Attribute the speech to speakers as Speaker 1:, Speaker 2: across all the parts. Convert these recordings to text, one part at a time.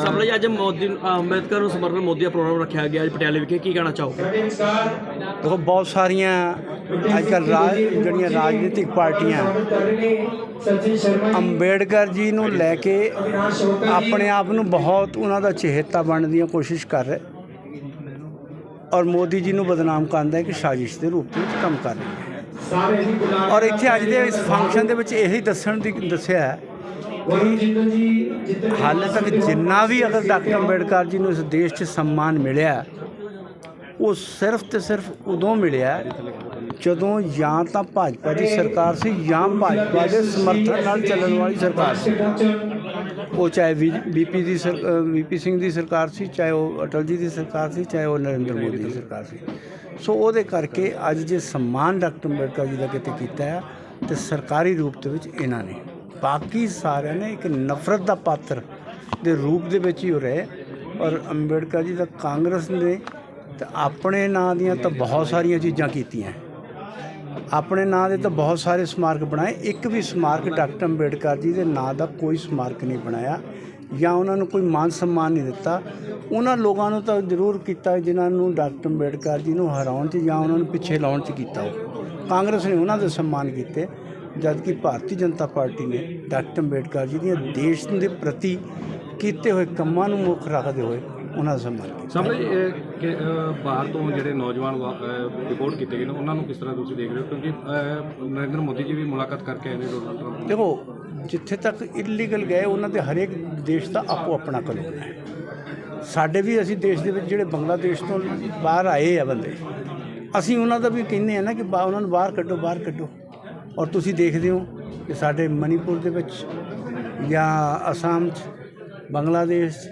Speaker 1: ਸਾਹਮਣੇ ਅੱਜ ਮੋਦੀ ਅੰਬੇਦਕਰ ਨੂੰ ਸਮਰਪਿਤ ਮੋਦੀ ਦਾ ਪ੍ਰੋਗਰਾਮ ਰੱਖਿਆ ਗਿਆ ਅੱਜ ਪਟਿਆਲੇ ਵਿਖੇ। ਕੀ ਕਹਿਣਾ ਚਾਹੋਗੇ?
Speaker 2: ਦੇਖੋ, ਬਹੁਤ ਸਾਰੀਆਂ ਅੱਜ ਕੱਲ੍ਹ ਰਾਜ, ਜਿਹੜੀਆਂ ਰਾਜਨੀਤਿਕ ਪਾਰਟੀਆਂ, ਅੰਬੇਡਕਰ ਜੀ ਨੂੰ ਲੈ ਕੇ ਆਪਣੇ ਆਪ ਨੂੰ ਬਹੁਤ ਉਹਨਾਂ ਦਾ ਚਹੇਤਾ ਬਣਨ ਦੀਆਂ ਕੋਸ਼ਿਸ਼ ਕਰ ਰਹੇ। ਔਰ ਮੋਦੀ ਜੀ ਨੂੰ ਬਦਨਾਮ ਕਰਦਾ ਦਾ ਇੱਕ ਸਾਜ਼ਿਸ਼ ਦੇ ਰੂਪ ਵਿੱਚ ਕੰਮ ਕਰ ਰਹੀ। ਹੈ ਔਰ ਇੱਥੇ ਅੱਜ ਦੇ ਇਸ ਫੰਕਸ਼ਨ ਦੇ ਵਿੱਚ ਇਹੀ ਦੱਸਣ ਦੀ, ਦੱਸਿਆ ਹੈ ਹਾਲੇ ਤੱਕ ਜਿੰਨਾ ਵੀ ਅਗਰ ਡਾਕਟਰ ਅੰਬੇਡਕਰ ਜੀ ਨੂੰ ਇਸ ਦੇਸ਼ 'ਚ ਸਨਮਾਨ ਮਿਲਿਆ ਉਹ ਸਿਰਫ ਤੇ ਸਿਰਫ ਉਦੋਂ ਮਿਲਿਆ ਜਦੋਂ ਜਾਂ ਤਾਂ ਭਾਜਪਾ ਦੀ ਸਰਕਾਰ ਸੀ ਜਾਂ ਭਾਜਪਾ ਦੇ ਸਮਰਥਨ ਨਾਲ ਚੱਲਣ ਵਾਲੀ ਸਰਕਾਰ ਸੀ। ਉਹ ਚਾਹੇ ਬੀਪੀ ਦੀ ਬੀਪੀ ਸਿੰਘ ਦੀ ਸਰਕਾਰ ਸੀ ਚਾਹੇ ਉਹ ਅਟਲ ਜੀ ਦੀ ਸਰਕਾਰ ਸੀ ਚਾਹੇ ਉਹ ਨਰਿੰਦਰ ਮੋਦੀ ਦੀ ਸਰਕਾਰ ਸੀ। ਸੋ ਉਹਦੇ ਕਰਕੇ ਅੱਜ ਜੇ ਸਨਮਾਨ ਡਾਕਟਰ ਅੰਬੇਡਕਰ ਜੀ ਦਾ ਕਿਤੇ ਕੀਤਾ ਹੈ ਤੇ ਸਰਕਾਰੀ ਰੂਪ ਦੇ ਵਿੱਚ ਇਹਨਾਂ ਨੇ ਬਾਕੀ ਸਾਰਿਆਂ ਨੇ ਇੱਕ ਨਫ਼ਰਤ ਦਾ ਪਾਤਰ ਦੇ ਰੂਪ ਦੇ ਵਿੱਚ ਹੀ ਹੋ ਰਹੇ। ਔਰ ਅੰਬੇਡਕਰ ਜੀ ਦਾ ਕਾਂਗਰਸ ਨੇ ਤੇ ਆਪਣੇ ਨਾਂ ਦੀਆਂ ਤਾਂ ਬਹੁਤ ਸਾਰੀਆਂ ਚੀਜ਼ਾਂ ਕੀਤੀਆਂ। ਆਪਣੇ ਨਾਂ ਦੇ ਤਾਂ ਬਹੁਤ ਸਾਰੇ ਸਮਾਰਕ ਬਣਾਏ। ਇੱਕ ਵੀ ਸਮਾਰਕ ਡਾਕਟਰ ਅੰਬੇਡਕਰ ਜੀ ਦੇ ਨਾਂ ਦਾ ਕੋਈ ਸਮਾਰਕ ਨਹੀਂ ਬਣਾਇਆ। ਜਾਂ ਉਹਨਾਂ ਨੂੰ ਕੋਈ ਮਾਨ ਸਨਮਾਨ ਨਹੀਂ ਦਿੱਤਾ। ਉਹਨਾਂ ਲੋਕਾਂ ਨੂੰ ਤਾਂ ਜ਼ਰੂਰ ਕੀਤਾ ਜਿਨ੍ਹਾਂ ਨੂੰ ਡਾਕਟਰ ਅੰਬੇਡਕਰ ਜੀ ਨੂੰ ਹਰਾਉਣ 'ਚ ਜਾਂ ਉਹਨਾਂ ਨੂੰ ਪਿੱਛੇ ਲਾਉਣ 'ਚ ਕੀਤਾ। ਕਾਂਗਰਸ ਨੇ ਉਹਨਾਂ ਦੇ ਸਨਮਾਨ ਕੀਤੇ। ਜਦ ਕਿ ਭਾਰਤੀ ਜਨਤਾ ਪਾਰਟੀ ਨੇ ਡਾਕਟਰ ਅੰਬੇਡਕਰ ਜੀ ਦੀਆਂ ਦੇਸ਼ ਦੇ ਪ੍ਰਤੀ ਕੀਤੇ ਹੋਏ ਕੰਮਾਂ ਨੂੰ ਮੁੱਖ ਰੱਖਦੇ ਹੋਏ ਉਹਨਾਂ ਦਾ ਸਨਮਾਨ ਕੀਤਾ।
Speaker 3: ਸਾਹਮਣੇ ਇਹ ਕਿ, ਬਾਹਰ ਤੋਂ ਜਿਹੜੇ ਨੌਜਵਾਨ ਰਿਪੋਰਟ ਕੀਤੇ ਗਏ ਨੇ ਉਹਨਾਂ ਨੂੰ ਕਿਸ ਤਰ੍ਹਾਂ ਤੁਸੀਂ ਦੇਖ ਰਹੇ ਹੋ? ਕਿਉਂਕਿ ਨਰਿੰਦਰ ਮੋਦੀ ਜੀ ਵੀ ਮੁਲਾਕਾਤ ਕਰਕੇ ਆਏ ਨੇ ਡੋਨਾਲਡ ਟਰੰਪ।
Speaker 2: ਦੇਖੋ ਜਿੱਥੇ ਤੱਕ ਇਲੀਗਲ ਗਏ ਉਹਨਾਂ ਦੇ ਹਰੇਕ ਦੇਸ਼ ਦਾ ਆਪੋ ਆਪਣਾ ਕਾਨੂੰਨ ਹੈ। ਸਾਡੇ ਵੀ ਅਸੀਂ ਦੇਸ਼ ਦੇ ਵਿੱਚ ਜਿਹੜੇ ਬੰਗਲਾਦੇਸ਼ ਤੋਂ ਬਾਹਰ ਆਏ ਆ ਬੰਦੇ ਅਸੀਂ ਉਹਨਾਂ ਦਾ ਵੀ ਕਹਿੰਦੇ ਆ ਨਾ ਕਿ ਉਹਨਾਂ ਨੂੰ ਬਾਹਰ ਕੱਢੋ ਬਾਹਰ ਕੱਢੋ। ਔਰ ਤੁਸੀਂ ਦੇਖਦੇ ਹੋ ਕਿ ਸਾਡੇ ਮਨੀਪੁਰ ਦੇ ਵਿੱਚ ਜਾਂ ਅਸਾਮ 'ਚ, ਬੰਗਲਾਦੇਸ਼ 'ਚ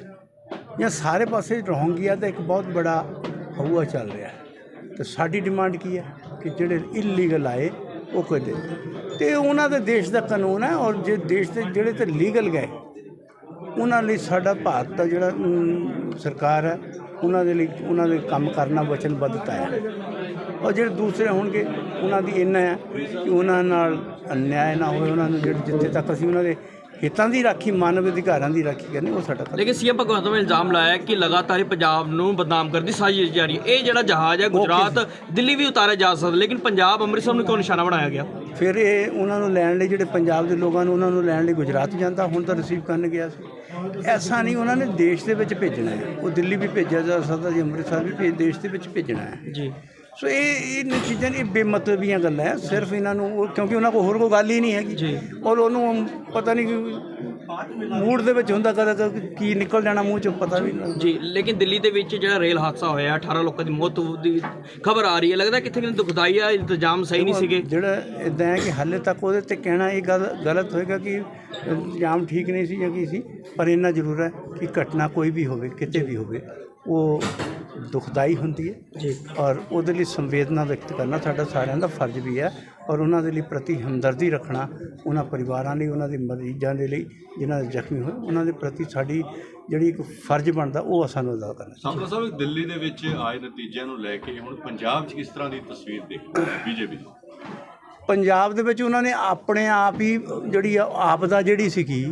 Speaker 2: ਜਾਂ ਸਾਰੇ ਪਾਸੇ ਰੋਹਿੰਗਿਆ ਦਾ ਇੱਕ ਬਹੁਤ ਬੜਾ ਹਊਆ ਚੱਲ ਰਿਹਾ ਹੈ। ਤੇ ਸਾਡੀ ਡਿਮਾਂਡ ਕੀ ਹੈ ਕਿ ਜਿਹੜੇ ਇਲੀਗਲ ਆਏ, ਉਹ ਕੋਈ ਦੇ ਤੇ ਉਹਨਾਂ ਦੇ ਦੇਸ਼ ਦਾ ਕਾਨੂੰਨ ਹੈ ਔਰ ਜੇ ਦੇਸ਼ ਦੇ ਜਿਹੜੇ ਤੇ ਲੀਗਲ ਗਏ, ਉਹਨਾਂ ਲਈ ਸਾਡਾ ਭਾਰਤ ਦਾ ਜਿਹੜਾ ਸਰਕਾਰ ਹੈ, ਉਹਨਾਂ ਦੇ ਲਈ, ਉਹਨਾਂ ਦੇ ਕੰਮ ਕਰਨਾ ਵਚਨਬੱਧਤਾ ਹੈ। ਔਰ ਜਿਹੜੇ ਦੂਸਰੇ ਹੋਣਗੇ ਉਹਨਾਂ ਦੀ ਇੰਨਾ ਹੈ ਕਿ ਉਹਨਾਂ ਨਾਲ ਅਨਿਆਏ ਨਾ ਹੋਵੇ ਉਹਨਾਂ ਨੂੰ ਜਿਹੜੇ ਜਿੱਥੇ ਤੱਕ ਅਸੀਂ ਉਹਨਾਂ ਦੇ ਹਿੱਤਾਂ ਦੀ ਰਾਖੀ ਮਾਨਵ ਅਧਿਕਾਰਾਂ ਦੀ ਰਾਖੀ ਕਰਨੀ ਉਹ ਸਾਡਾ ਕੰਮ
Speaker 1: ਲੇਕਿਨ ਸੀਐਮ ਭਗਵੰਤ ਮਾਨ ਇਲਜ਼ਾਮ ਲਾਇਆ ਕਿ ਲਗਾਤਾਰ ਹੀ ਪੰਜਾਬ ਨੂੰ ਬਦਨਾਮ ਕਰਨ ਦੀ ਸਾਜ਼ਿਸ਼ ਜਾਰੀ ਹੈ। ਇਹ ਜਿਹੜਾ ਜਹਾਜ਼ ਹੈ ਗੁਜਰਾਤ ਦਿੱਲੀ ਵੀ ਉਤਾਰਿਆ ਜਾ ਸਕਦਾ ਲੇਕਿਨ ਪੰਜਾਬ ਅੰਮ੍ਰਿਤਸਰ ਨੂੰ ਕਿਉਂ ਨਿਸ਼ਾਨਾ ਬਣਾਇਆ ਗਿਆ?
Speaker 2: ਫਿਰ ਇਹ ਉਹਨਾਂ ਨੂੰ ਲੈਣ ਲਈ ਜਿਹੜੇ ਪੰਜਾਬ ਦੇ ਲੋਕਾਂ ਨੂੰ ਉਹਨਾਂ ਨੂੰ ਲੈਣ ਲਈ ਗੁਜਰਾਤ ਜਾਂਦਾ ਹੁਣ ਤਾਂ ਰਿਸੀਵ ਕਰਨ ਗਿਆ ਸੀ। ਐਸਾ ਨਹੀਂ ਉਹਨਾਂ ਨੇ ਦੇਸ਼ ਦੇ ਵਿੱਚ ਭੇਜਣਾ ਹੈ। ਉਹ ਦਿੱਲੀ ਵੀ ਭੇਜਿਆ ਜਾ ਸਕਦਾ ਜੀ ਅੰਮ੍ਰਿਤਸਰ ਵੀ ਭੇਜ ਦੇਸ਼ ਦੇ ਵਿੱਚ ਭੇਜਣਾ ਹੈ।
Speaker 1: ਜੀ।
Speaker 2: ਸੋ ਇਹ ਇਹ ਚੀਜ਼ਾਂ ਇਹ ਬੇਮਤਲਬੀਆਂ ਗੱਲਾਂ ਹੈ ਸਿਰਫ ਇਹਨਾਂ ਨੂੰ ਉਹ- ਕਿਉਂਕਿ ਉਹਨਾਂ ਕੋਲ ਹੋਰ ਕੋਈ ਗੱਲ ਹੀ ਨਹੀਂ ਹੈਗੀ। ਔਰ ਉਹਨੂੰ ਪਤਾ ਨਹੀਂ ਕਿ ਮੂਡ ਦੇ ਵਿੱਚ ਹੁੰਦਾ ਕਦੇ ਕਦੇ ਕੀ ਨਿਕਲ ਜਾਣਾ ਮੂੰਹ ਚੋਂ ਪਤਾ ਵੀ ਨਹੀਂ।
Speaker 1: ਜੀ ਲੇਕਿਨ ਦਿੱਲੀ ਦੇ ਵਿੱਚ ਜਿਹੜਾ ਰੇਲ ਹਾਦਸਾ ਹੋਇਆ 18 ਲੋਕਾਂ ਦੀ ਮੌਤ ਦੀ ਖਬਰ ਆ ਰਹੀ ਹੈ। ਲੱਗਦਾ ਕਿੱਥੇ ਕਿਤੇ ਦੁਖਦਾਈ ਆ ਇੰਤਜ਼ਾਮ ਸਹੀ ਨਹੀਂ ਸੀਗੇ।
Speaker 2: ਜਿਹੜਾ ਇਦਾਂ ਹੈ ਕਿ ਹਾਲੇ ਤੱਕ ਉਹਦੇ ਤੇ ਕਹਿਣਾ ਇਹ ਗੱਲ ਗਲਤ ਹੋਏਗਾ ਕਿ ਇੰਤਜ਼ਾਮ ਠੀਕ ਨਹੀਂ ਸੀ ਜਾਂ ਕੀ ਸੀ ਪਰ ਇੰਨਾ ਜ਼ਰੂਰ ਹੈ ਕਿ ਘਟਨਾ ਕੋਈ ਵੀ ਹੋਵੇ ਕਿਤੇ ਵੀ ਹੋਵੇ ਉਹ ਦੁਖਦਾਈ ਹੁੰਦੀ ਹੈ
Speaker 1: ਜੀ।
Speaker 2: ਔਰ ਉਹਦੇ ਲਈ ਸੰਵੇਦਨਾ ਵਿਅਕਤ ਕਰਨਾ ਸਾਡਾ ਸਾਰਿਆਂ ਦਾ ਫਰਜ਼ ਵੀ ਹੈ ਔਰ ਉਹਨਾਂ ਦੇ ਲਈ ਪ੍ਰਤੀ ਹਮਦਰਦੀ ਰੱਖਣਾ ਉਹਨਾਂ ਪਰਿਵਾਰਾਂ ਲਈ ਉਹਨਾਂ ਦੇ ਮਰੀਜ਼ਾਂ ਦੇ ਲਈ ਜਿਨ੍ਹਾਂ ਦੇ ਜ਼ਖਮੀ ਹੋਏ ਉਹਨਾਂ ਦੇ ਪ੍ਰਤੀ ਸਾਡੀ ਜਿਹੜੀ ਇੱਕ ਫਰਜ਼ ਬਣਦਾ ਉਹ ਸਾਨੂੰ ਅਦਾ ਕਰਨਾ
Speaker 4: ਸਾਹਮਣੇ ਸਾਹਿਬ ਦਿੱਲੀ ਦੇ ਵਿੱਚ ਆਏ ਨਤੀਜਿਆਂ ਨੂੰ ਲੈ ਕੇ ਹੁਣ ਪੰਜਾਬ 'ਚ ਕਿਸ ਤਰ੍ਹਾਂ ਦੀ ਤਸਵੀਰ ਦੇਖਦੇ ਬੀਜੇਪੀ ਦੀ?
Speaker 2: ਪੰਜਾਬ ਦੇ ਵਿੱਚ ਉਹਨਾਂ ਨੇ ਆਪਣੇ ਆਪ ਹੀ ਜਿਹੜੀ ਆ ਆਪਦਾ ਜਿਹੜੀ ਸੀਗੀ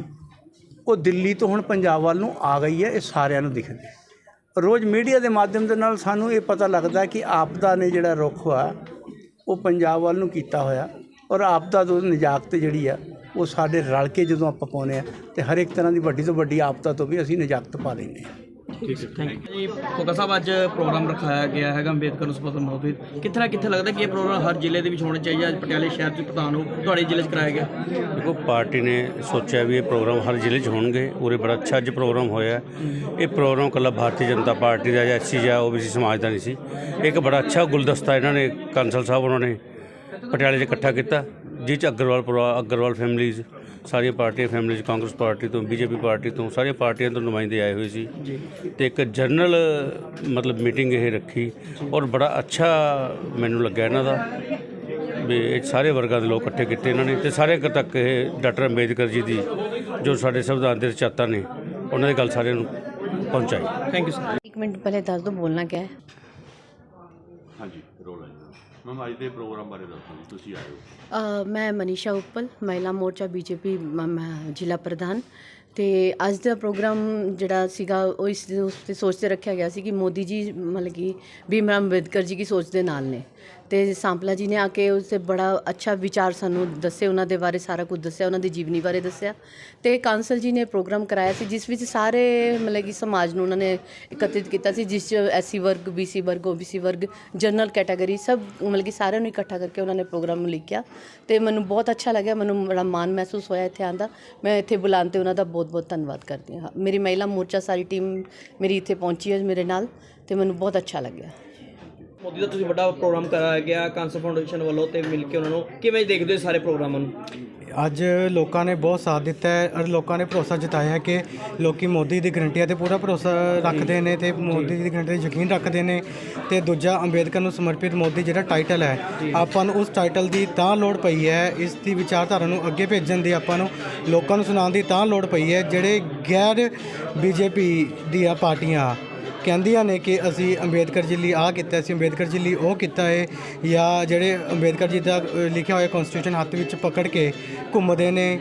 Speaker 2: ਉਹ ਦਿੱਲੀ ਤੋਂ ਹੁਣ ਪੰਜਾਬ ਵੱਲ ਨੂੰ ਆ ਗਈ ਹੈ ਇਹ ਸਾਰਿਆਂ ਨੂੰ ਦਿਖਦੀ ਹੈ। ਰੋਜ਼ ਮੀਡੀਆ ਦੇ ਮਾਧਿਅਮ ਦੇ ਨਾਲ ਸਾਨੂੰ ਇਹ ਪਤਾ ਲੱਗਦਾ ਕਿ ਆਪਦਾ ਨੇ ਜਿਹੜਾ ਰੁੱਖ ਆ, ਉਹ ਪੰਜਾਬ ਵੱਲ ਨੂੰ ਕੀਤਾ ਹੋਇਆ ਔਰ ਆਪਦਾ ਤੋਂ ਨਿਜਾਤ ਜਿਹੜੀ ਆ, ਉਹ ਸਾਡੇ ਰਲ ਕੇ ਜਦੋਂ ਆਪਾਂ ਪਾਉਂਦੇ ਆ, ਤੇ ਹਰ ਇੱਕ ਤਰ੍ਹਾਂ ਦੀ ਵੱਡੀ ਤੋਂ ਵੱਡੀ ਆਪਦਾ ਤੋਂ ਵੀ ਅਸੀਂ ਨਿਜਾਤ ਪਾ ਲੈਂਦੇ ਹਾਂ
Speaker 1: ਠੀਕ ਹੈ ਥੈਂਕ ਯੂ ਜੀ ਸਾਹਿਬ ਅੱਜ ਪ੍ਰੋਗਰਾਮ ਰਖਾਇਆ ਗਿਆ ਹੈਗਾ ਅੰਬੇਦਕਰ ਨੂੰ ਸਮਰਪਿਤ ਮੌਜੂਦ ਕਿੱਥੇ ਨਾ ਕਿੱਥੇ ਲੱਗਦਾ ਕਿ ਇਹ ਪ੍ਰੋਗਰਾਮ ਹਰ ਜ਼ਿਲ੍ਹੇ ਦੇ ਵਿੱਚ ਹੋਣਾ ਚਾਹੀਦਾ ਅੱਜ ਪਟਿਆਲੇ ਸ਼ਹਿਰ ਚ ਪ੍ਰਧਾਨ ਹੋ ਤੁਹਾਡੇ ਜ਼ਿਲ੍ਹੇ 'ਚ ਕਰਾਇਆ ਗਿਆ?
Speaker 5: ਦੇਖੋ ਪਾਰਟੀ ਨੇ ਸੋਚਿਆ ਵੀ ਇਹ ਪ੍ਰੋਗਰਾਮ ਹਰ ਜ਼ਿਲ੍ਹੇ 'ਚ ਹੋਣਗੇ ਉਰੇ ਬੜਾ ਅੱਛਾ ਅੱਜ ਪ੍ਰੋਗਰਾਮ ਹੋਇਆ। ਇਹ ਪ੍ਰੋਗਰਾਮ ਕੱਲਾ ਭਾਰਤੀ ਜਨਤਾ ਪਾਰਟੀ ਦਾ ਜਾਂ ਐਸਸੀ ਜਾਂ ਓਬੀਸੀ ਸਮਾਜ ਦਾ ਨਹੀਂ ਸੀ। ਇੱਕ ਬੜਾ ਅੱਛਾ ਗੁਲਦਸਤਾ ਇਹਨਾਂ ਨੇ ਕਾਂਸਲ ਸਾਹਿਬ ਉਹਨਾਂ ਨੇ ਪਟਿਆਲੇ 'ਚ ਇਕੱਠਾ ਕੀਤਾ ਜਿਸ 'ਚ ਅਗਰਵਾਲ ਪਰਿਵਾਰ ਅਗਰਵਾਲ ਫੈਮਲੀਜ਼ ਸਾਰੀਆਂ ਪਾਰਟੀਆਂ ਫੈਮਲੀ ਚ ਕਾਂਗਰਸ ਪਾਰਟੀ ਤੋਂ ਬੀਜੇਪੀ ਪਾਰਟੀ ਤੋਂ ਸਾਰੀਆਂ ਪਾਰਟੀਆਂ ਤੋਂ ਨੁਮਾਇੰਦੇ ਆਏ ਹੋਏ ਸੀ। ਤੇ ਇੱਕ ਜਨਰਲ ਮਤਲਬ ਮੀਟਿੰਗ ਇਹ ਰੱਖੀ ਔਰ ਬੜਾ ਅੱਛਾ ਮੈਨੂੰ ਲੱਗਿਆ ਇਹਨਾਂ ਦਾ ਵੀ ਇਹ ਸਾਰੇ ਵਰਗਾਂ ਦੇ ਲੋਕ ਇਕੱਠੇ ਕੀਤੇ ਇਹਨਾਂ ਨੇ ਤੇ ਸਾਰੇ ਤੱਕ ਇਹ ਡਾਕਟਰ ਅੰਬੇਦਕਰ ਜੀ ਦੀ ਜੋ ਸਾਡੇ ਸੰਵਿਧਾਨ ਦੇ ਰਚਾਤਾ ਨੇ ਉਹਨਾਂ ਦੀ ਗੱਲ ਸਾਰਿਆਂ ਨੂੰ ਪਹੁੰਚਾਈ।
Speaker 1: ਥੈਂਕ ਯੂ ਸਰ
Speaker 6: ਇੱਕ ਮਿੰਟ ਪਹਿਲੇ ਦੱਸ ਦੋ ਬੋਲਣਾ ਕਿਹਾ
Speaker 4: ਹਾਂਜੀ। ਮੈਮ ਅੱਜ ਦੇ ਪ੍ਰੋਗਰਾਮ ਬਾਰੇ ਦੱਸੋ ਜੀ, ਤੁਸੀਂ ਆਏ ਹੋ
Speaker 6: ਮੈਂ ਮਨੀਸ਼ਾ ਉੱਪਲ, ਮਹਿਲਾ ਮੋਰਚਾ ਬੀਜੇਪੀ ਜ਼ਿਲ੍ਹਾ ਪ੍ਰਧਾਨ। ਤੇ ਅੱਜ ਦਾ ਪ੍ਰੋਗਰਾਮ ਜਿਹੜਾ ਸੀਗਾ, ਉਹ ਇਸ ਉਸ ਤੇ ਸੋਚ ਤੇ ਰੱਖਿਆ ਗਿਆ ਸੀ ਕਿ ਮੋਦੀ ਜੀ, ਮਤਲਬ ਕਿ ਭੀਮ ਅੰਬੇਦਕਰ ਜੀ ਦੀ ਸੋਚ ਦੇ ਨਾਲ ਨੇ। ਤੇ ਸਾਂਪਲਾ ਜੀ ਨੇ ਆ ਕੇ ਉਸ ਤੇ ਬੜਾ ਅੱਛਾ ਵਿਚਾਰ ਸਾਨੂੰ ਦੱਸੇ, ਉਹਨਾਂ ਦੇ ਬਾਰੇ ਸਾਰਾ ਕੁਝ ਦੱਸਿਆ, ਉਹਨਾਂ ਦੀ ਜੀਵਨੀ ਬਾਰੇ ਦੱਸਿਆ। ਤੇ ਕਾਂਸਲ ਜੀ ਨੇ ਪ੍ਰੋਗਰਾਮ ਕਰਾਇਆ ਸੀ, ਜਿਸ ਵਿੱਚ ਸਾਰੇ ਮਤਲਬ ਕਿ ਸਮਾਜ ਨੂੰ ਉਹਨਾਂ ਨੇ ਇਕੱਤਰਿਤ ਕੀਤਾ ਸੀ, ਜਿਸ ਚ ਐਸਸੀ ਵਰਗ ਬੀਸੀ ਵਰਗ ਓਬੀਸੀ ਵਰਗ, ਜਨਰਲ ਕੈਟਾਗਰੀ ਸਭ ਮਤਲਬ ਕਿ ਸਾਰਿਆਂ ਨੂੰ ਇਕੱਠਾ ਕਰਕੇ ਉਹਨਾਂ ਨੇ ਪ੍ਰੋਗਰਾਮ ਨੂੰ ਲਿਖਿਆ। ਤੇ ਮੈਨੂੰ ਬਹੁਤ ਅੱਛਾ ਲੱਗਿਆ, ਮੈਨੂੰ ਬੜਾ ਮਾਣ ਮਹਿਸੂਸ ਹੋਇਆ ਇੱਥੇ ਆਉਣ ਦਾ। ਮੈਂ ਇੱਥੇ ਬੁਲਾਉਣ ਤੇ ਉਹਨਾਂ ਦਾ ਬਹੁਤ ਬਹੁਤ ਧੰਨਵਾਦ ਕਰਦੀ ਹਾਂ। ਮੇਰੀ ਮਹਿਲਾ ਮੋਰਚਾ ਸਾਰੀ ਟੀਮ ਮੇਰੀ ਇੱਥੇ ਪਹੁੰਚੀ ਹੈ ਮੇਰੇ ਨਾਲ, ਤੇ ਮੈਨੂੰ ਬਹੁਤ ਅੱਛਾ ਲੱਗਿਆ।
Speaker 1: ਮੋਦੀ ਦਾ ਤੁਸੀਂ ਵੱਡਾ ਪ੍ਰੋਗਰਾਮ ਕਰਾਇਆ ਗਿਆ ਕਾਂਸਰ ਫਾਊਂਡੇਸ਼ਨ ਵੱਲੋਂ ਤੇ ਮਿਲ ਕੇ ਉਹਨਾਂ ਨੂੰ ਕਿਵੇਂ ਦੇਖਦੇ ਹੋ ਸਾਰੇ ਪ੍ਰੋਗਰਾਮਾਂ ਨੂੰ?
Speaker 7: ਅੱਜ ਲੋਕਾਂ ਨੇ ਬਹੁਤ ਸਾਥ ਦਿੱਤਾ ਹੈ ਔਰ ਲੋਕਾਂ ਨੇ ਭਰੋਸਾ ਜਤਾਇਆ ਹੈ ਕਿ ਲੋਕੀ ਮੋਦੀ ਦੀ ਗਰੰਟੀਆਂ ਤੇ ਪੂਰਾ ਭਰੋਸਾ ਰੱਖਦੇ ਨੇ ਤੇ ਮੋਦੀ ਦੀ ਗਰੰਟੀ ਤੇ ਯਕੀਨ ਰੱਖਦੇ ਨੇ ਤੇ ਦੂਜਾ ਅੰਬੇਦਕਰ ਨੂੰ ਸਮਰਪਿਤ ਮੋਦੀ ਜਿਹੜਾ ਟਾਈਟਲ ਹੈ, ਆਪਾਂ ਨੂੰ ਉਸ ਟਾਈਟਲ ਦੀ ਤਾਂ ਲੋੜ ਪਈ ਹੈ, ਇਸ ਦੀ ਵਿਚਾਰਧਾਰਾ ਨੂੰ ਅੱਗੇ ਭੇਜਣ ਦੀ ਆਪਾਂ ਨੂੰ ਲੋਕਾਂ ਨੂੰ ਸੁਣਾਉਣ ਦੀ ਤਾਂ ਲੋੜ ਪਈ ਹੈ, ਜਿਹੜੇ ਗੈਰ ਬੀਜੇਪੀ ਦੀਆਂ ਪਾਰਟੀਆਂ ਕਹਿੰਦੀਆਂ ਨੇ ਕਿ ਅਸੀਂ ਅੰਬੇਦਕਰ ਜੀ ਲਈ ਆਹ ਕੀਤਾ, ਅਸੀਂ ਅੰਬੇਦਕਰ ਜੀ ਲਈ ਉਹ ਕੀਤਾ ਹੈ ਜਾਂ ਜਿਹੜੇ ਅੰਬੇਦਕਰ ਜੀ ਦਾ ਲਿਖਿਆ ਹੋਇਆ ਕਨਸਟੀਟਿਊਸ਼ਨ ਹੱਥ ਵਿੱਚ ਪਕੜ ਕੇ ਘੁੰਮਦੇ ਨੇ।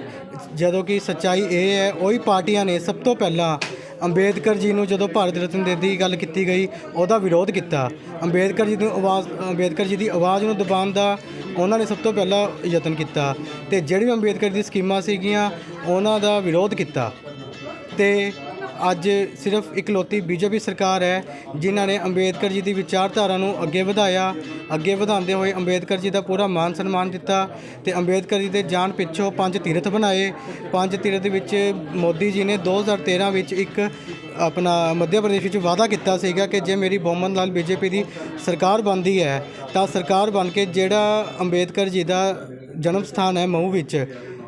Speaker 7: ਜਦੋਂ ਕਿ ਸੱਚਾਈ ਇਹ ਹੈ, ਉਹੀ ਪਾਰਟੀਆਂ ਨੇ ਸਭ ਤੋਂ ਪਹਿਲਾਂ ਅੰਬੇਦਕਰ ਜੀ ਨੂੰ ਜਦੋਂ ਭਾਰਤ ਰਤਨ ਦੇਣ ਦੀ ਗੱਲ ਕੀਤੀ ਗਈ, ਉਹਦਾ ਵਿਰੋਧ ਕੀਤਾ। ਅੰਬੇਦਕਰ ਜੀ ਨੂੰ ਆਵਾਜ਼, ਅੰਬੇਦਕਰ ਜੀ ਦੀ ਆਵਾਜ਼ ਨੂੰ ਦਬਾਉਣ ਦਾ ਉਹਨਾਂ ਨੇ ਸਭ ਤੋਂ ਪਹਿਲਾਂ ਯਤਨ ਕੀਤਾ ਤੇ ਜਿਹੜੀ ਅੰਬੇਦਕਰ ਦੀ ਸਕੀਮਾਂ ਸੀਗੀਆਂ, ਉਹਨਾਂ ਦਾ ਵਿਰੋਧ ਕੀਤਾ। ਤੇ ਅੱਜ ਸਿਰਫ ਇਕਲੌਤੀ ਬੀਜੇਪੀ ਸਰਕਾਰ ਹੈ, ਜਿਨ੍ਹਾਂ ਨੇ ਅੰਬੇਦਕਰ ਜੀ ਦੀ ਵਿਚਾਰਧਾਰਾ ਨੂੰ ਅੱਗੇ ਵਧਾਇਆ। ਅੱਗੇ ਵਧਾਉਂਦੇ ਹੋਏ ਅੰਬੇਦਕਰ ਜੀ ਦਾ ਪੂਰਾ ਮਾਨ ਸਨਮਾਨ ਦਿੱਤਾ ਤੇ ਅੰਬੇਦਕਰ ਜੀ ਦੇ ਜਾਣ ਪਿੱਛੋਂ ਪੰਜ ਤੀਰਥ ਬਣਾਏ। ਪੰਜ ਤੀਰਥ ਵਿੱਚ ਮੋਦੀ ਜੀ ਨੇ 2013 ਵਿੱਚ ਇੱਕ ਆਪਣਾ ਮੱਧ ਪ੍ਰਦੇਸ਼ ਵਿੱਚ ਵਾਅਦਾ ਕੀਤਾ ਸੀਗਾ ਕਿ ਜੇ ਮੇਰੀ ਬਹੁਮਤ ਨਾਲ ਬੀਜੇਪੀ ਦੀ ਸਰਕਾਰ ਬਣਦੀ ਹੈ, ਤਾਂ ਸਰਕਾਰ ਬਣ ਕੇ ਜਿਹੜਾ ਅੰਬੇਦਕਰ ਜੀ ਦਾ ਜਨਮ ਸਥਾਨ ਹੈ ਮਊ ਵਿੱਚ,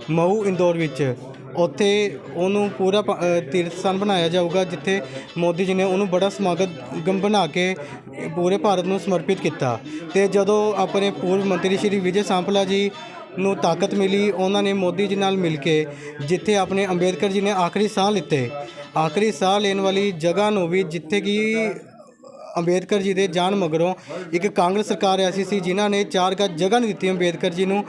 Speaker 7: ਮਊ ਇੰਦੌਰ ਵਿੱਚ। ਉੱਥੇ ਉਹਨੂੰ ਪੂਰਾ ਪ- ਅ, ਤੀਰਥ ਸਥਾਨ ਬਣਾਇਆ ਜਾਊਗਾ ਜਿੱਥੇ ਮੋਦੀ ਜੀ ਨੇ ਉਹਨੂੰ ਬੜਾ ਸਮਾਗਮ ਬਣਾ ਕੇ ਪੂਰੇ ਭਾਰਤ ਨੂੰ ਸਮਰਪਿਤ ਕੀਤਾ। ਤੇ ਜਦੋਂ ਆਪਣੇ ਪੂਰਵ ਮੰਤਰੀ ਸ਼੍ਰੀ ਵਿਜੇ ਸਾਂਪਲਾ ਜੀ ਨੂੰ ਤਾਕਤ ਮਿਲੀ ਉਹਨਾਂ ਨੇ ਮੋਦੀ ਜੀ ਨਾਲ ਮਿਲ ਕੇ ਜਿੱਥੇ ਆਪਣੇ ਅੰਬੇਦਕਰ ਜੀ ਨੇ ਆਖਰੀ ਸਾਹ ਲਿੱਤੇ। ਆਖਰੀ ਸਾਹ ਲੈਣ ਵਾਲੀ ਜਗ੍ਹਾ ਨੂੰ ਵੀ ਜਿੱਥੇ ਕਿ ਅੰਬੇਦਕਰ ਜੀ ਦੇ ਜਾਣ ਮਗਰੋਂ ਇੱਕ ਕਾਂਗਰਸ ਸਰਕਾਰ ਐਸੀ ਸੀ ਜਿਨ੍ਹਾਂ ਨੇ ਚਾਰ ਗੱਜ ਜਗ੍ਹਾ ਨਹੀਂ ਦਿੱਤੀ ਅੰਬੇਦਕਰ ਜੀ ਨੂੰ।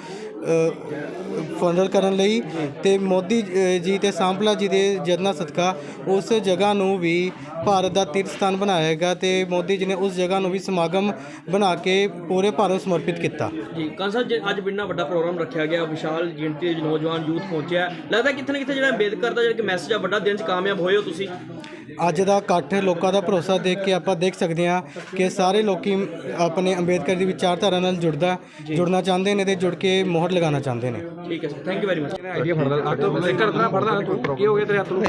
Speaker 7: ਫੰਡਲ ਕਰਨ ਲਈ ਤੇ ਮੋਦੀ ਜੀ ਤੇ ਸਾਂਪਲਾ ਜੀ ਦੇ ਯਤਨਾਂ ਸਦਕਾ ਉਸ ਜਗ੍ਹਾ ਨੂੰ ਵੀ ਭਾਰਤ ਦਾ ਤੀਰਥ ਸਥਾਨ ਬਣਾਇਆ ਹੈਗਾ ਤੇ ਮੋਦੀ ਜੀ ਨੇ ਉਸ ਜਗ੍ਹਾ ਨੂੰ ਵੀ ਸਮਾਗਮ ਬਣਾ ਕੇ ਪੂਰੇ ਭਾਰਤ ਸਮਰਪਿਤ ਕੀਤਾ।
Speaker 1: ਜੀ ਕਾਂਸਰ ਜੀ ਅੱਜ ਬਿੰਨਾ ਵੱਡਾ ਪ੍ਰੋਗਰਾਮ ਰੱਖਿਆ ਗਿਆ ਵਿਸ਼ਾਲ ਗਿਣਤੀ ਵਿੱਚ ਨੌਜਵਾਨ ਯੂਥ ਪਹੁੰਚਿਆ ਲੱਗਦਾ ਕਿੱਥੇ ਨਾ ਕਿੱਥੇ ਜਿਹੜਾ ਅੰਬੇਦਕਰ ਦਾ ਜਿਹੜਾ ਕਿ ਮੈਸੇਜ ਆ ਵੱਡਾ ਦਿਨ ਚ ਕਾਮਯਾਬ ਹੋਏ ਹੋ ਤੁਸੀਂ?
Speaker 7: ਅੱਜ ਦਾ ਇਕੱਠ ਲੋਕਾਂ ਦਾ ਭਰੋਸਾ ਦੇਖ ਕੇ ਆਪਾਂ ਦੇਖ ਸਕਦੇ ਹਾਂ ਕਿ ਸਾਰੇ ਲੋਕੀ ਆਪਣੇ ਅੰਬੇਦਕਰ ਦੀ ਵਿਚਾਰਧਾਰਾ ਨਾਲ ਜੁੜਦਾ ਜੁੜਨਾ ਚਾਹੁੰਦੇ ਨੇ ਤੇ ਜੁੜ ਕੇ ਮੋਹਰ ਲਗਾਉਣਾ ਚਾਹੁੰਦੇ ਨੇ।
Speaker 1: ਠੀਕ ਹੈ sir thank you very much
Speaker 3: idea ਫੜਦਾ ਹੱਥ ਤੋਂ ਇੱਕ ਕਰਦਾ ਫੜਦਾ ਤੂੰ ਕੀ ਹੋ ਗਿਆ ਤੇਰੇ ਹੱਥ ਨੂੰ?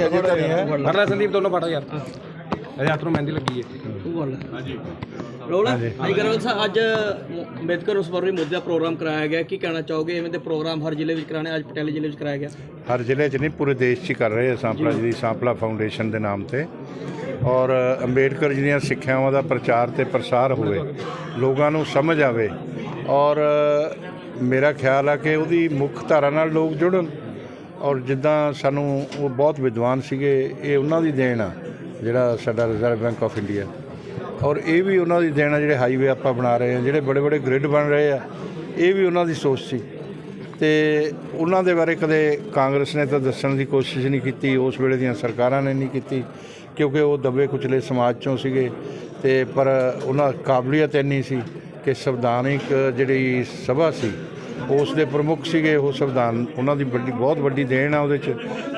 Speaker 3: ਫੜ ਲੈ ਸੰਦੀਪ ਦੋਨੋਂ ਫੜ ਯਾਰ। ਇਹਦੇ ਹੱਥ ਨੂੰ ਮਹਿੰਦੀ ਲੱਗੀ ਹੈ।
Speaker 1: ਤੂੰ ਬੋਲ ਹਾਂਜੀ। ਰੋਲ ਗਰਵਲ ਸਾਹਿਬ ਅੱਜ ਅੰਬੇਦਕਰ ਉਸ ਮੋਦੀ ਦਾ ਪ੍ਰੋਗਰਾਮ ਕਰਾਇਆ ਗਿਆ। ਕੀ ਕਹਿਣਾ ਚਾਹੋਗੇ? ਐਵੇਂ ਦੇ ਪ੍ਰੋਗਰਾਮ ਹਰ ਜ਼ਿਲ੍ਹੇ ਵਿੱਚ ਕਰਾਣੇ ਅੱਜ ਪਟਿਆਲੇ ਜ਼ਿਲ੍ਹੇ ਵਿੱਚ ਕਰਾਇਆ ਗਿਆ।
Speaker 8: ਹਰ ਜ਼ਿਲ੍ਹੇ 'ਚ ਨਹੀਂ ਪੂਰੇ ਦੇਸ਼ 'ਚ ਹੀ ਕਰ ਰਹੇ ਆ ਸਾਂਪਲਾ ਜੀ। ਦੀ ਸਾਂਪਲਾ ਫਾਊਂਡੇਸ਼ਨ ਦੇ ਨਾਮ ਤੇ। ਔਰ ਅੰਬੇਡਕਰ ਜੀ ਦੀਆਂ ਸਿੱਖਿਆਵਾਂ ਦਾ ਪ੍ਰਚਾਰ ਤੇ ਪ੍ਰਸਾਰ ਹੋਵੇ ਲੋਕਾਂ ਨੂੰ ਸਮਝ ਆਵੇ ਔਰ, ਮੇਰਾ ਖਿਆਲ ਆ ਕਿ ਉਹਦੀ ਮੁੱਖ ਧਾਰਾ ਨਾਲ ਲੋਕ ਜੁੜਨ। ਔਰ ਜਿੱਦਾਂ ਸਾਨੂੰ ਉਹ ਬਹੁਤ ਵਿਦਵਾਨ ਸੀਗੇ, ਇਹ ਉਹਨਾਂ ਦੀ ਦੇਣ ਆ, ਜਿਹੜਾ ਸਾਡਾ ਰਿਜ਼ਰਵ ਬੈਂਕ ਆਫ ਇੰਡੀਆ ਔਰ ਇਹ ਵੀ ਉਹਨਾਂ ਦੀ ਦੇਣ ਆ, ਜਿਹੜੇ ਹਾਈਵੇ ਆਪਾਂ ਬਣਾ ਰਹੇ ਆ ਜਿਹੜੇ ਬੜੇ ਬੜੇ ਗ੍ਰਿਡ ਬਣ ਰਹੇ ਆ, ਇਹ ਵੀ ਉਹਨਾਂ ਦੀ ਸੋਚ ਸੀ। ਤੇ ਉਹਨਾਂ ਦੇ ਬਾਰੇ ਕਦੇ ਕਾਂਗਰਸ ਨੇ ਤਾਂ ਦੱਸਣ ਦੀ ਕੋਸ਼ਿਸ਼ ਨਹੀਂ ਕੀਤੀ, ਉਸ ਵੇਲੇ ਦੀਆਂ ਸਰਕਾਰਾਂ ਨੇ ਨਹੀਂ ਕੀਤੀ, ਕਿਉਂਕਿ ਉਹ ਦਬੇ ਕੁਚਲੇ ਸਮਾਜ ਚੋਂ ਸੀਗੇ। ਤੇ ਪਰ ਉਹਨਾਂ ਕਾਬਲੀਅਤ ਇੰਨੀ ਸੀ ਕਿ ਸੰਵਿਧਾਨਿਕ ਜਿਹੜੀ ਸਭਾ ਸੀ ਉਸ ਦੇ ਪ੍ਰਮੁੱਖ ਸੀਗੇ ਉਹ ਸੰਵਿਧਾਨ ਉਹਨਾਂ ਦੀ ਵੱਡੀ ਬਹੁਤ ਵੱਡੀ ਦੇਣ ਆ ਉਹਦੇ 'ਚ।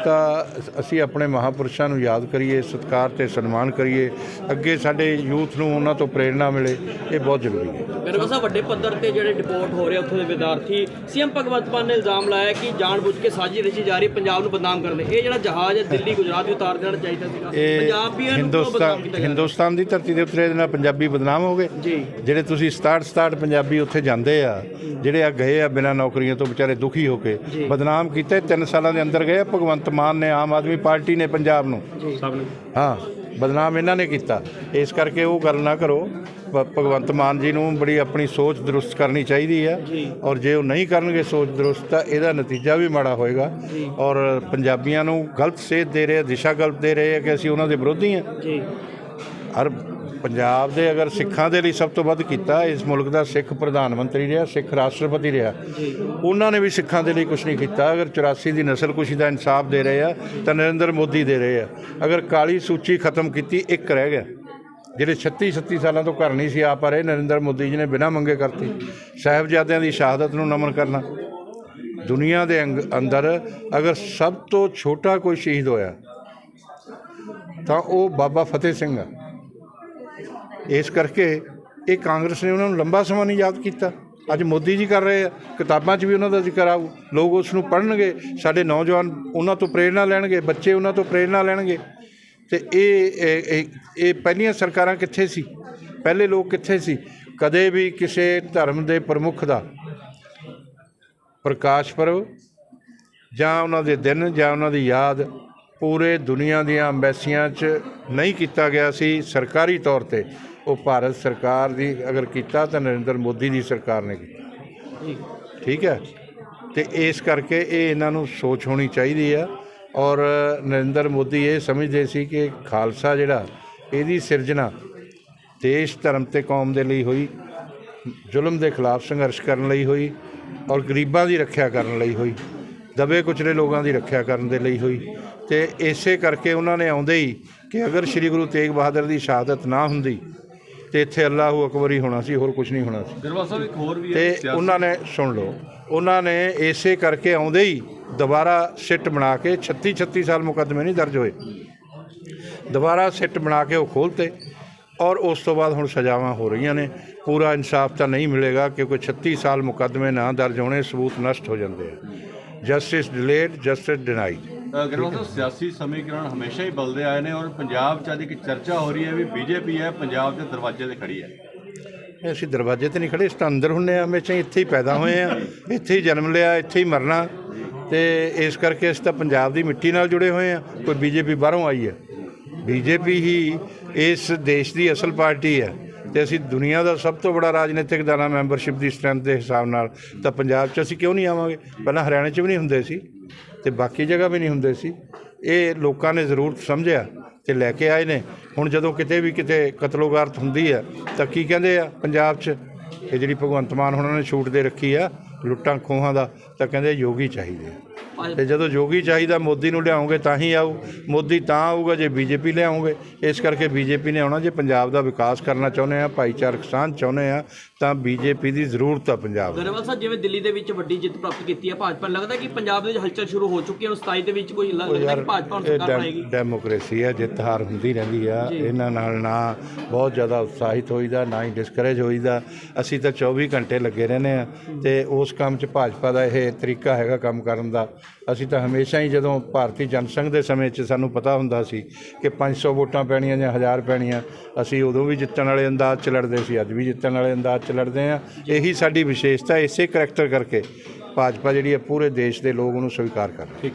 Speaker 8: ਤਾਂ ਅਸੀਂ ਆਪਣੇ ਮਹਾਪੁਰਸ਼ਾਂ ਨੂੰ ਯਾਦ ਕਰੀਏ ਸਤਿਕਾਰ ਤੇ ਸਨਮਾਨ ਕਰੀਏ। ਅੱਗੇ ਸਾਡੇ ਯੂਥ ਨੂੰ ਉਹਨਾਂ ਤੋਂ ਪ੍ਰੇਰਣਾ ਮਿਲੇ ਇਹ ਬਹੁਤ ਜ਼ਰੂਰੀ ਹੈ।
Speaker 1: ਗਰਵਲ ਸਾਹਿਬ ਵੱਡੇ ਪੱਧਰ ਤੇ ਜਿਹੜੇ ਡਿਪੋਰਟ ਹੋ ਰਹੇ ਉੱਥੋਂ ਦੇ ਵਿਦਿਆਰਥੀ ਸੀਐਮ ਭਗਵੰਤ ਮਾਨ ਨੇ ਇਲਜ਼ਾਮ ਲਾਇਆ ਕਿ ਜਾਣਬੁੱਝ ਕੇ ਸਾਜ਼ਿਸ਼ ਰਚੀ ਜਾ ਰਹੀ ਪੰਜਾਬ ਨੂੰ ਬਦਨਾਮ ਕਰਨ ਲਈ। ਇਹ ਜਿਹੜਾ ਜਹਾਜ਼ ਹੈ ਦਿੱਲੀ ਗੁਜਰਾਤ ਵੀ ਉਤਾਰ ਦੇਣਾ ਚਾਹੀਦਾ ਸੀਗਾ। ਪੰਜਾਬੀਆਂ ਨੂੰ
Speaker 8: ਹਿੰਦੁਸਤਾਨ ਦੀ ਧਰਤੀ ਦੇ ਉੱਤੇ ਇਹਦੇ ਨਾਲ ਪੰਜਾਬੀ ਬਦਨਾਮ ਹੋ ਗਏ। ਜਿਹੜੇ ਤੁਸੀਂ 67 67 ਪੰਜਾਬੀ ਉੱਥੇ ਜਾਂਦੇ ਆ ਜਿਹੜੇ ਆ ਗਏ ਆ ਬਿਨਾਂ ਨੌਕਰੀਆਂ ਤੋਂ ਵਿਚਾਰੇ ਦੁਖੀ ਹੋ ਕੇ। ਬਦਨਾਮ ਕੀਤੇ 3 ਸਾਲਾਂ ਦੇ ਅੰਦਰ ਗਏ। ਆ। ਭਗਵੰਤ ਮਾਨ ਨੇ ਆਮ ਆਦਮੀ ਪਾਰਟੀ ਨੇ ਪੰਜਾਬ ਨੂੰ।
Speaker 3: ਸਭ ਨੇ।
Speaker 8: ਹਾਂ ਬਦਨਾਮ ਇਹਨਾਂ ਨੇ ਕੀਤਾ। ਇਸ ਕਰਕੇ ਉਹ ਗੱਲ ਨਾ ਕਰੋ। ਭਗਵੰਤ ਮਾਨ ਜੀ ਨੂੰ ਬੜੀ ਆਪਣੀ ਸੋਚ ਦਰੁਸਤ ਕਰਨੀ ਚਾਹੀਦੀ ਹੈ। ਔਰ ਜੇ ਉਹ ਨਹੀਂ ਕਰਨਗੇ ਸੋਚ ਦਰੁਸਤ ਤਾਂ ਇਹਦਾ ਨਤੀਜਾ ਵੀ ਮਾੜਾ ਹੋਏਗਾ। ਔਰ ਪੰਜਾਬੀਆਂ ਨੂੰ ਗਲਤ ਸੇਧ ਦੇ ਰਹੇ ਆ ਦਿਸ਼ਾ ਗਲਤ ਦੇ ਰਹੇ ਆ ਕਿ ਅਸੀਂ ਉਹਨਾਂ ਦੇ ਵਿਰੋਧੀ ਹਾਂ।
Speaker 1: ਜੀ।
Speaker 8: ਹਰ ਪੰਜਾਬ ਦੇ ਅਗਰ ਸਿੱਖਾਂ ਦੇ ਲਈ ਸਭ ਤੋਂ ਵੱਧ ਕੀਤਾ, ਇਸ ਮੁਲਕ ਦਾ ਸਿੱਖ ਪ੍ਰਧਾਨ ਮੰਤਰੀ ਰਿਹਾ, ਸਿੱਖ ਰਾਸ਼ਟਰਪਤੀ ਰਿਹਾ। ਉਹਨਾਂ ਨੇ ਵੀ ਸਿੱਖਾਂ ਦੇ ਲਈ ਕੁਝ ਨਹੀਂ ਕੀਤਾ। ਅਗਰ 84 ਦੀ ਨਸਲਕੁਸ਼ੀ ਦਾ ਇਨਸਾਫ ਦੇ ਰਹੇ ਆ, ਤਾਂ ਨਰਿੰਦਰ ਮੋਦੀ ਦੇ ਰਹੇ ਆ। ਅਗਰ ਕਾਲੀ ਸੂਚੀ ਖਤਮ ਕੀਤੀ, ਇੱਕ ਰਹਿ ਗਿਆ। ਜਿਹੜੇ 36 37 ਸਾਲਾਂ ਤੋਂ ਘਰ ਨਹੀਂ ਸੀ ਆ ਪਾ ਰਹੇ, ਨਰਿੰਦਰ ਮੋਦੀ ਜੀ ਨੇ ਬਿਨਾਂ ਮੰਗੇ ਕਰਤੀ। ਸਾਹਿਬਜ਼ਾਦਿਆਂ ਦੀ ਸ਼ਹਾਦਤ ਨੂੰ ਨਮਨ ਕਰਨਾ। ਦੁਨੀਆ ਦੇ ਅੰਗ- ਅੰਦਰ ਅਗਰ ਸਭ ਤੋਂ ਛੋਟਾ ਕੋਈ ਸ਼ਹੀਦ ਹੋਇਆ, ਤਾਂ ਉਹ ਬਾਬਾ ਫਤਿਹ ਸਿੰਘ ਆ। ਇਸ ਕਰਕੇ ਇਹ ਕਾਂਗਰਸ ਨੇ ਉਹਨਾਂ ਨੂੰ ਲੰਬਾ ਸਮਾਂ ਨਹੀਂ ਯਾਦ ਕੀਤਾ। ਅੱਜ ਮੋਦੀ ਜੀ ਕਰ ਰਹੇ ਆ, ਕਿਤਾਬਾਂ 'ਚ ਵੀ ਉਹਨਾਂ ਦਾ ਜ਼ਿਕਰ ਆਊ। ਲੋਕ ਉਸ ਨੂੰ ਪੜ੍ਹਨਗੇ, ਸਾਡੇ ਨੌਜਵਾਨ ਉਹਨਾਂ ਤੋਂ ਪ੍ਰੇਰਣਾ ਲੈਣਗੇ, ਬੱਚੇ ਉਹਨਾਂ ਤੋਂ ਪ੍ਰੇਰਣਾ ਲੈਣਗੇ। ਤੇ ਇਹ, ਇਹ- ਪਹਿਲੀਆਂ ਸਰਕਾਰਾਂ ਕਿੱਥੇ ਸੀ? ਪਹਿਲੇ ਲੋਕ ਕਿੱਥੇ ਸੀ? ਕਦੇ ਵੀ ਕਿਸੇ ਧਰਮ ਦੇ ਪ੍ਰਮੁੱਖ ਦਾ ਪ੍ਰਕਾਸ਼ ਪਰਵ ਜਾਂ ਉਹਨਾਂ ਦੇ ਦਿਨ ਜਾਂ ਉਹਨਾਂ ਦੀ ਯਾਦ ਪੂਰੇ ਦੁਨੀਆ ਦੀਆਂ ਅੰਬੈਸੀਆਂ 'ਚ ਨਹੀਂ ਕੀਤਾ ਗਿਆ ਸੀ ਸਰਕਾਰੀ ਤੌਰ ਤੇ। ਉਹ ਭਾਰਤ ਸਰਕਾਰ ਦੀ ਅਗਰ ਕੀਤਾ ਤਾਂ ਨਰਿੰਦਰ ਮੋਦੀ ਦੀ ਸਰਕਾਰ ਨੇ ਕੀਤਾ। ਠੀਕ ਹੈ? ਤੇ ਇਸ ਕਰਕੇ ਇਹ ਇਹਨਾਂ ਨੂੰ ਸੋਚ ਹੋਣੀ ਚਾਹੀਦੀ ਆ। ਔਰ ਨਰਿੰਦਰ ਮੋਦੀ ਇਹ ਸਮਝਦੇ ਸੀ ਕਿ ਖਾਲਸਾ ਜਿਹੜਾ, ਇਹਦੀ ਸਿਰਜਣਾ ਦੇਸ਼ ਧਰਮ ਤੇ ਕੌਮ ਦੇ ਲਈ ਹੋਈ, ਜ਼ੁਲਮ ਦੇ ਖਿਲਾਫ ਸੰਘਰਸ਼ ਕਰਨ ਲਈ ਹੋਈ ਔਰ ਗਰੀਬਾਂ ਦੀ ਰੱਖਿਆ ਕਰਨ ਲਈ ਹੋਈ। ਦਬੇ ਕੁਚਲੇ ਲੋਕਾਂ ਦੀ ਰੱਖਿਆ ਕਰਨ ਦੇ ਲਈ ਹੋਈ ਤੇ ਇਸੇ ਕਰਕੇ ਉਹਨਾਂ ਨੇ ਆਉਂਦੇ ਹੀ ਕਿ ਅਗਰ ਸ੍ਰੀ ਗੁਰੂ ਤੇਗ ਬਹਾਦਰ ਦੀ ਸ਼ਹਾਦਤ ਨਾ ਹੁੰਦੀ ਤੇ ਇੱਥੇ ਅੱਲਾਹੂ ਅਕਬਰ ਹੀ ਹੋਣਾ ਸੀ ਹੋਰ ਕੁਝ ਨਹੀਂ ਹੋਣਾ ਸੀ।
Speaker 4: ਗਰਵਾ ਸਾਹਿਬ ਇੱਕ ਹੋਰ ਵੀ ਹੈ
Speaker 8: ਤੇ ਉਹਨਾਂ ਨੇ ਸੁਣ ਲਓ ਉਹਨਾਂ ਨੇ ਇਸੇ ਕਰਕੇ ਆਉਂਦੇ ਹੀ ਦੁਬਾਰਾ ਸਿੱਟ ਬਣਾ ਕੇ 36 36 ਸਾਲ ਮੁਕੱਦਮੇ ਨਹੀਂ ਦਰਜ ਹੋਏ। ਦੁਬਾਰਾ ਸਿੱਟ ਬਣਾ ਕੇ ਉਹ ਖੋਲਤੇ ਔਰ ਉਸ ਤੋਂ ਬਾਅਦ ਹੁਣ ਸਜ਼ਾਵਾਂ ਹੋ ਰਹੀਆਂ ਨੇ। ਪੂਰਾ ਇਨਸਾਫ ਤਾਂ ਨਹੀਂ ਮਿਲੇਗਾ ਕਿਉਂਕਿ 36 ਸਾਲ ਮੁਕੱਦਮੇ ਨਾ ਦਰਜ ਹੋਣੇ ਸਬੂਤ ਨਸ਼ਟ ਹੋ ਜਾਂਦੇ ਆ। Justice delayed justice denied
Speaker 4: uh, ਗਰਵਾ ਸਾਹਿਬ ਸਿਆਸੀ ਸਮੀਕਰਨ ਹਮੇਸ਼ਾ ਹੀ ਬਲਦੇ ਆਏ ਨੇ ਔਰ ਪੰਜਾਬ 'ਚ ਅੱਜ ਇੱਕ ਚਰਚਾ ਹੋ ਰਹੀ ਹੈ ਵੀ ਬੀਜੇਪੀ ਹੈ ਪੰਜਾਬ ਦੇ ਦਰਵਾਜ਼ੇ ਤੇ ਖੜੀ ਹੈ।
Speaker 8: ਅਸੀਂ ਦਰਵਾਜ਼ੇ ਤੇ ਨਹੀਂ ਖੜੇ ਇਸ ਤਾਂ ਅੰਦਰ ਹੁੰਨੇ ਆ ਹਮੇਸ਼ਾ ਹੀ ਇੱਥੇ ਹੀ ਪੈਦਾ ਹੋਏ ਆ ਇੱਥੇ ਹੀ ਜਨਮ ਲਿਆ ਇੱਥੇ ਹੀ ਮਰਨਾ। ਤੇ ਇਸ ਕਰਕੇ ਅਸੀਂ ਤਾਂ ਪੰਜਾਬ ਦੀ ਮਿੱਟੀ ਨਾਲ ਜੁੜੇ ਹੋਏ ਆ ਕੋਈ ਬੀਜੇਪੀ ਬਾਹਰੋਂ ਆਈ ਹੈ। ਬੀਜੇਪੀ ਹੀ ਇਸ ਦੇਸ਼ ਦੀ ਅਸਲ ਪਾਰਟੀ ਹੈ। ਤੇ ਅਸੀਂ ਦੁਨੀਆ ਦਾ ਸਭ ਤੋਂ ਬੜਾ ਰਾਜਨੀਤਿਕ ਦਾਣਾ ਮੈਂਬਰਸ਼ਿਪ ਦੀ ਸਟਰੈਂਥ ਦੇ ਹਿਸਾਬ ਨਾਲ ਤਾਂ ਪੰਜਾਬ 'ਚ ਅਸੀਂ ਕਿਉਂ ਨਹੀਂ ਆਵਾਂਗੇ? ਪਹਿਲਾਂ ਹਰਿਆਣਾ 'ਚ ਵੀ ਨਹੀਂ ਹੁੰਦੇ ਸੀ ਤੇ ਬਾਕੀ ਜਗ੍ਹਾ ਵੀ ਨਹੀਂ ਹੁੰਦੇ ਸੀ। ਇਹ ਲੋਕਾਂ ਨੇ ਜ਼ਰੂਰ ਸਮਝਿਆ ਤੇ ਲੈ ਕੇ ਆਏ ਨੇ। ਹੁਣ ਜਦੋਂ ਕਿਤੇ ਵੀ ਕਿਤੇ ਕਤਲੋਗਾਰਤ ਹੁੰਦੀ ਹੈ ਤਾਂ ਕੀ ਕਹਿੰਦੇ ਆ ਪੰਜਾਬ 'ਚ? ਇਹ ਜਿਹੜੀ ਭਗਵੰਤ ਮਾਨ ਉਹਨਾਂ ਨੇ ਛੂਟ ਦੇ ਰੱਖੀ ਆ, ਲੁੱਟਾਂ ਖੋਹਾਂ ਦਾ, ਤਾਂ ਕਹਿੰਦੇ ਯੋਗੀ ਚਾਹੀਦੇ ਆ। ਤੇ ਜਦੋਂ ਯੋਗੀ ਚਾਹੀਦਾ ਮੋਦੀ ਨੂੰ ਲਿਆਉਂਗੇ ਤਾਂ ਹੀ ਆਊ। ਮੋਦੀ ਤਾਂ ਆਊਗਾ ਜੇ ਬੀਜੇਪੀ ਲਿਆਉਂਗੇ। ਇਸ ਕਰਕੇ ਬੀਜੇਪੀ ਨੇ ਆਉਣਾ ਜੇ ਪੰਜਾਬ ਦਾ ਵਿਕਾਸ ਕਰਨਾ ਚਾਹੁੰਦੇ ਆ ਭਾਈਚਾਰਕ ਸਾਂਝ ਚਾਹੁੰਦੇ ਆ ਤਾਂ ਬੀਜੇਪੀ ਦੀ ਜ਼ਰੂਰਤ ਆ ਪੰਜਾਬ ਨੂੰ
Speaker 1: ਗਰੇਵਾਲ ਸਾਹਿਬ ਜਿਵੇਂ ਦਿੱਲੀ ਦੇ ਵਿੱਚ ਵੱਡੀ ਜਿੱਤ ਪ੍ਰਾਪਤ ਕੀਤੀ ਹੈ ਭਾਜਪਾ ਲੱਗਦਾ ਕਿ ਪੰਜਾਬ ਦੇ ਵਿੱਚ ਹਲਚਲ ਸ਼ੁਰੂ ਹੋ ਚੁੱਕੀ ਹੈ ਹੁਣ 27 ਦੇ ਵਿੱਚ ਕੋਈ ਲੱਗਦਾ ਕਿ ਭਾਜਪਾ ਹੁਣ ਸਰਕਾਰ ਬਣਾਏਗੀ
Speaker 8: ਡੈਮੋਕ੍ਰੇਸੀ ਹੈ ਜਿੱਤ ਹਾਰ ਹੁੰਦੀ ਰਹਿੰਦੀ ਆ। ਇਹਨਾਂ ਨਾਲ ਨਾ ਬਹੁਤ ਜ਼ਿਆਦਾ ਉਤਸ਼ਾਹਿਤ ਹੋਈਦਾ ਨਾ ਹੀ ਡਿਸਕਰੇਜ ਹੋਈਦਾ। ਅਸੀਂ ਤਾਂ 24 ਘੰਟੇ ਲੱਗੇ ਰਹਿੰਦੇ ਆ ਤੇ ਉਸ ਕੰਮ 'ਚ ਭਾਜਪਾ ਦਾ ਇਹ ਤਰੀਕਾ ਹੈਗਾ ਕੰਮ ਕਰਨ ਦਾ। ਅਸੀਂ ਤਾਂ ਹਮੇਸ਼ਾ ਹੀ ਜਦੋਂ ਭਾਰਤੀ ਜਨਸੰਘ ਦੇ ਸਮੇਂ 'ਚ ਸਾਨੂੰ ਪਤਾ ਹੁੰਦਾ ਸੀ ਕਿ 500 ਵੋਟਾਂ ਪੈਣੀਆਂ ਜਾਂ 1000 ਪੈਣੀਆਂ, ਅਸੀਂ ਉਦੋਂ ਵੀ ਜਿੱਤਣ ਵਾਲੇ ਅੰਦਾਜ਼ 'ਚ ਲੜਦੇ ਸੀ, ਅੱਜ ਵੀ ਜਿੱਤਣ ਵਾਲੇ ਅੰਦਾਜ਼ 'ਚ ਲੜਦੇ ਆ ਇਹੀ ਸਾਡੀ ਵਿਸ਼ੇਸ਼ਤਾ ਇਸੇ ਕਰੈਕਟਰ ਕਰਕੇ ਭਾਜਪਾ ਜਿਹੜੀ ਹੈ ਪੂਰੇ ਦੇਸ਼ ਦੇ ਲੋਕ ਉਹਨੂੰ ਸਵੀਕਾਰ ਕਰ ਰਹੇ।